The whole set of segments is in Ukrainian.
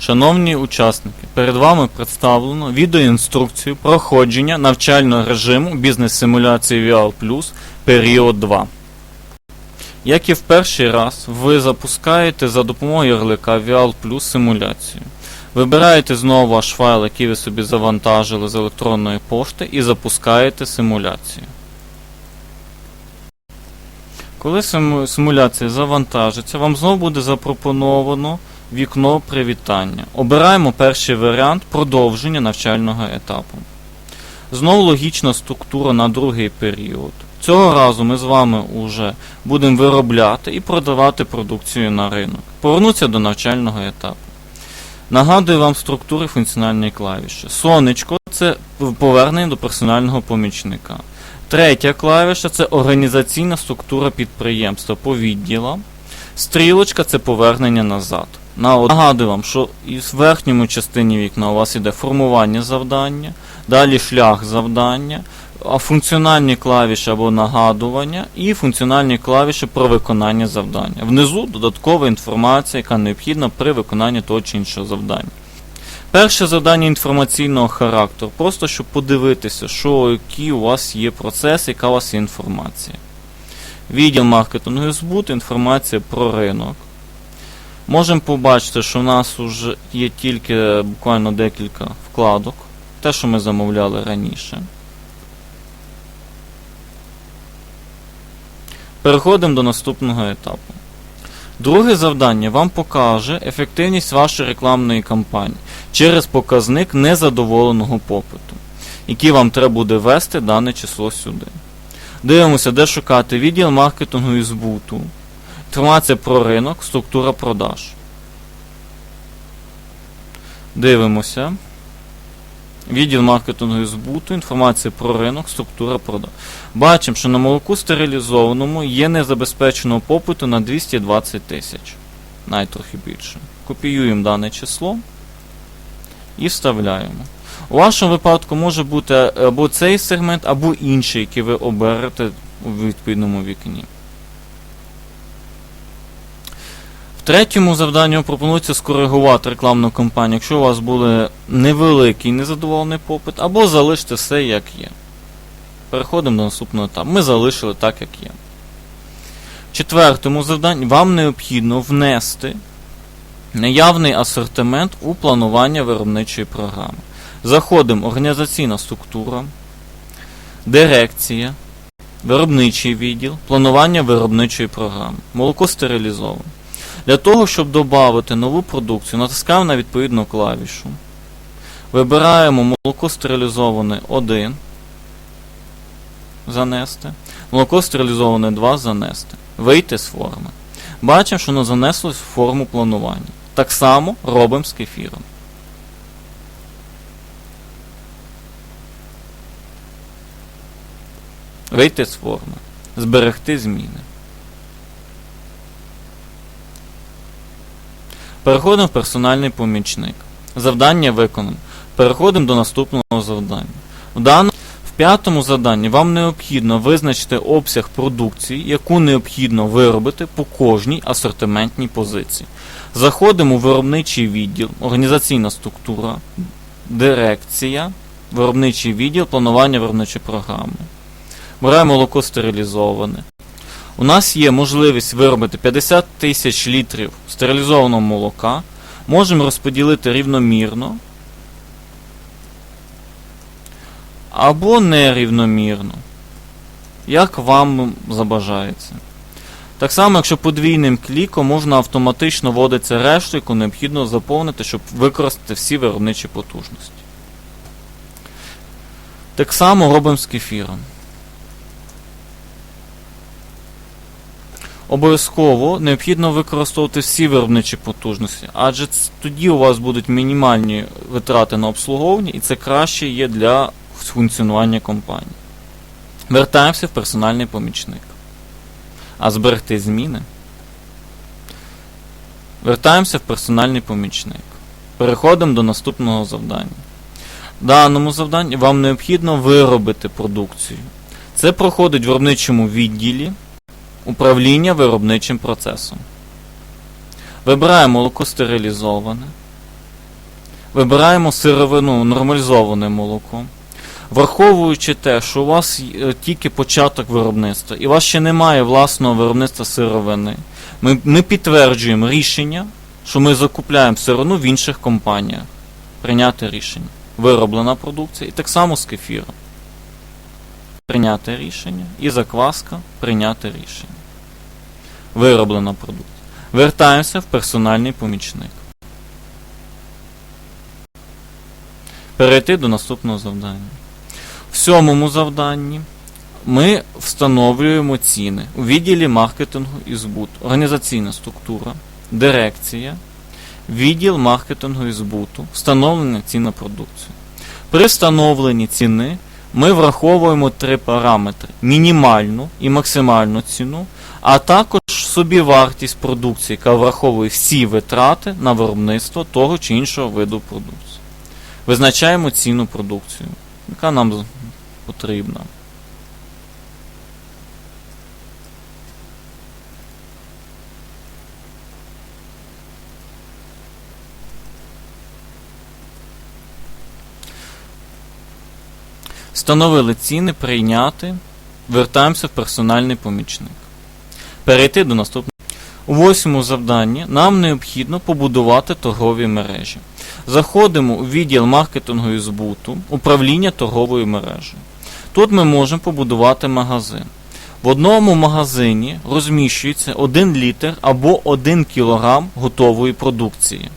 Шановні учасники, перед вами представлено відеоінструкцію проходження навчального режиму бізнес-симуляції VR Plus період 2. Як і в перший раз, ви запускаєте за допомогою ярлика VR Plus симуляцію. Вибираєте знову ваш файл, який ви собі завантажили з електронної пошти, і запускаєте симуляцію. Коли симуляція завантажиться, вам знову буде запропоновано вікно привітання. Обираємо перший варіант продовження навчального етапу. Знову логічна структура на другий період. Цього разу ми з вами вже будемо виробляти і продавати продукцію на ринок. Повернуться до навчального етапу. Нагадую вам структури функціональної клавіші. Сонечко це повернення до персонального помічника. Третя клавіша це організаційна структура підприємства по відділам. Стрілочка це повернення назад. Нагадую вам, що в верхньому частині вікна у вас іде формування завдання, далі шлях завдання, функціональні клавіші або нагадування і функціональні клавіші про виконання завдання. Внизу додаткова інформація, яка необхідна при виконанні того чи іншого завдання. Перше завдання інформаційного характеру, просто щоб подивитися, що які у вас є процеси, яка у вас є інформація. Відділ маркетингу і збут, інформація про ринок. Можемо побачити, що в нас вже є тільки буквально декілька вкладок, те, що ми замовляли раніше. Переходимо до наступного етапу. Друге завдання вам покаже ефективність вашої рекламної кампанії через показник незадоволеного попиту, який вам треба буде ввести дане число сюди. Дивимося, де шукати відділ маркетингу і збуту, інформація про ринок, структура продаж. Дивимося. Відділ маркетингу і збуту, інформація про ринок, структура продаж. Бачимо, що на молоку стерилізованому є незабезпеченого попиту на 220 тисяч. Навіть трохи більше. Копіюємо дане число і вставляємо. У вашому випадку може бути або цей сегмент, або інший, який ви оберете у відповідному вікні. В третьому завданні вам пропонується скоригувати рекламну кампанію, якщо у вас буде невеликий незадоволений попит, або залишити все як є. Переходимо до наступного етапу. Ми залишили так, як є. В четвертому завданні вам необхідно внести наявний асортимент у планування виробничої програми. Заходимо організаційна структура, дирекція, виробничий відділ, планування виробничої програми. Молоко стерилізоване. Для того, щоб додати нову продукцію, натискаємо на відповідну клавішу. Вибираємо молоко стерилізоване 1. Занести. Молоко стерилізоване 2 занести. Вийти з форми. Бачимо, що воно занеслось в форму планування. Так само робимо з кефіром. Вийти з форми. Зберегти зміни. Переходимо в персональний помічник. Завдання виконано. Переходимо до наступного завдання. В даному в п'ятому завданні вам необхідно визначити обсяг продукції, яку необхідно виробити по кожній асортиментній позиції. Заходимо у виробничий відділ, організаційна структура, дирекція, виробничий відділ, планування виробничої програми. Беремо молоко стерилізоване. У нас є можливість виробити 50 тисяч літрів стерилізованого молока. Можемо розподілити рівномірно або нерівномірно, як вам забажається. Так само, якщо подвійним кліком можна автоматично вводити решту, яку необхідно заповнити, щоб використати всі виробничі потужності. Так само робимо з кефіром. Обов'язково необхідно використовувати всі виробничі потужності, адже тоді у вас будуть мінімальні витрати на обслуговування, і це краще є для функціонування компанії. Вертаємося в персональний помічник. А зберегти зміни. Вертаємося в персональний помічник. Переходимо до наступного завдання. В даному завданні вам необхідно виробити продукцію. Це проходить в виробничому відділі управління виробничим процесом. Вибираємо молоко стерилізоване. Вибираємо сировину, нормалізоване молоко. Враховуючи те, що у вас е, тільки початок виробництва, і у вас ще немає власного виробництва сировини, ми, ми підтверджуємо рішення, що ми закупляємо сировину в інших компаніях. Прийняти рішення. Вироблена продукція і так само з кефіром. Прийняти рішення. І закваска прийняти рішення. Вироблена продукція. Вертаємося в персональний помічник. Перейти до наступного завдання. В сьомому завданні ми встановлюємо ціни у відділі маркетингу і збуту. Організаційна структура, дирекція, відділ маркетингу і збуту, встановлення цін на продукцію. При встановленні ціни ми враховуємо три параметри: мінімальну і максимальну ціну, а також собівартість продукції, яка враховує всі витрати на виробництво того чи іншого виду продукції. Визначаємо ціну продукцію, яка нам потрібна. Встановили ціни, прийняти. Вертаємося в персональний помічник. Перейти до наступного. У восьмому завданні нам необхідно побудувати торгові мережі. Заходимо у відділ маркетингу і збуту, управління торговою мережею. Тут ми можемо побудувати магазин. В одному магазині розміщується 1 літр або 1 кілограм готової продукції.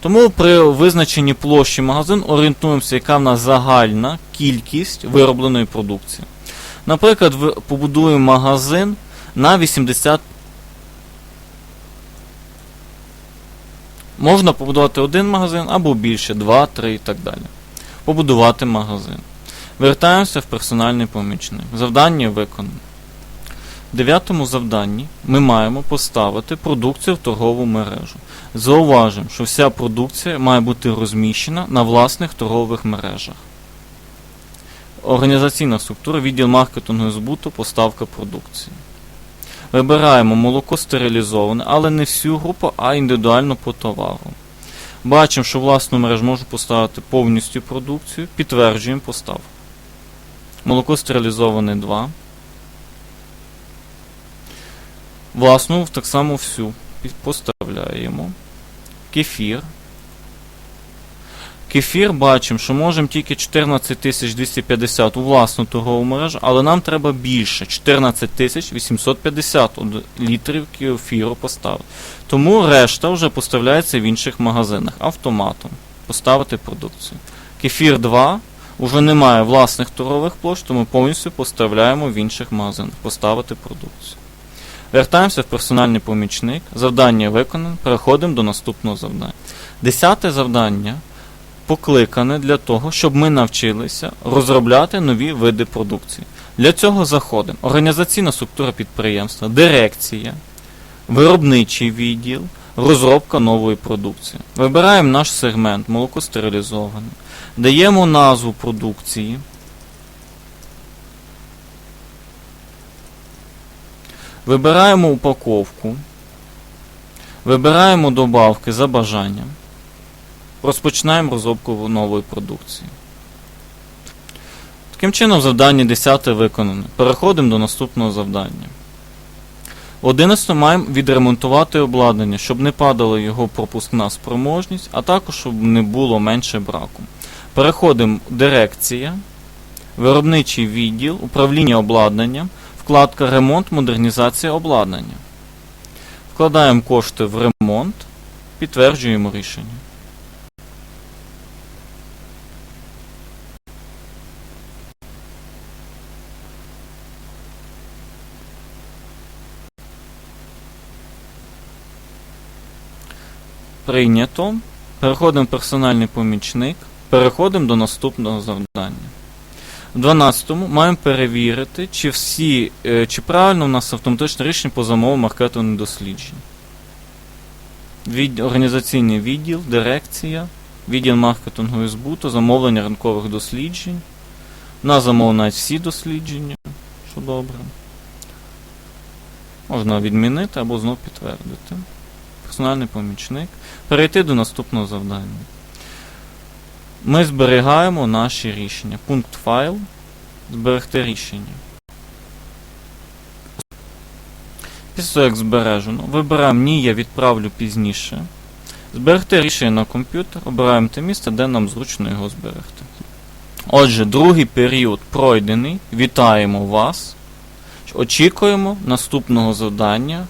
Тому при визначенні площі магазину орієнтуємося, яка в нас загальна кількість виробленої продукції. Наприклад, побудуємо магазин на 80. Можна побудувати один магазин або більше, 2, 3 і так далі. Побудувати магазин. Вертаємося в персональний помічник. Завдання виконано. В дев'ятому завданні ми маємо поставити продукцію в торгову мережу. Зауважимо, що вся продукція має бути розміщена на власних торгових мережах. Організаційна структура, відділ маркетингу і збуту, поставка продукції. Вибираємо молоко стерилізоване, але не всю групу, а індивідуально по товару. Бачимо, що власну мережу можу поставити повністю продукцію, підтверджуємо поставку. Молоко стерилізоване 2. Власну так само всю поставляємо. Кефір. Кефір бачимо, що можемо тільки 14250 у власну торгову мережу, але нам треба більше 14850 од- літрів кефіру поставити. Тому решта вже поставляється в інших магазинах автоматом. Поставити продукцію. Кефір 2 уже немає власних торгових площ, тому повністю поставляємо в інших магазинах. Поставити продукцію. Вертаємося в персональний помічник. Завдання виконане. Переходимо до наступного завдання. Десяте завдання покликане для того, щоб ми навчилися розробляти нові види продукції. Для цього заходимо. Організаційна структура підприємства, дирекція, виробничий відділ, розробка нової продукції. Вибираємо наш сегмент молоко стерилізоване. Даємо назву продукції. Вибираємо упаковку. Вибираємо добавки за бажанням. Розпочинаємо розробку нової продукції. Таким чином, завдання 10 виконане. Переходимо до наступного завдання. В 11 маємо відремонтувати обладнання, щоб не падала його пропускна спроможність, а також щоб не було менше браку. Переходимо в дирекція, виробничий відділ, управління обладнанням, вкладка Ремонт, модернізація обладнання. Вкладаємо кошти в ремонт, підтверджуємо рішення. Прийнято. Переходимо в персональний помічник. Переходимо до наступного завдання. В 12-му маємо перевірити, чи всі, е, чи правильно у нас автоматичне рішення по замову маркетингових досліджень. Від, організаційний відділ, дирекція, відділ маркетингу і збуту, замовлення ринкових досліджень. На замовлення навіть всі дослідження, що добре. Можна відмінити або знов підтвердити. Персональний помічник. Перейти до наступного завдання. ми зберігаємо наші рішення. Пункт файл. Зберегти рішення. Після того, як збережено, вибираємо ні, я відправлю пізніше. Зберегти рішення на комп'ютер, обираємо те місце, де нам зручно його зберегти. Отже, другий період пройдений. Вітаємо вас. Очікуємо наступного завдання.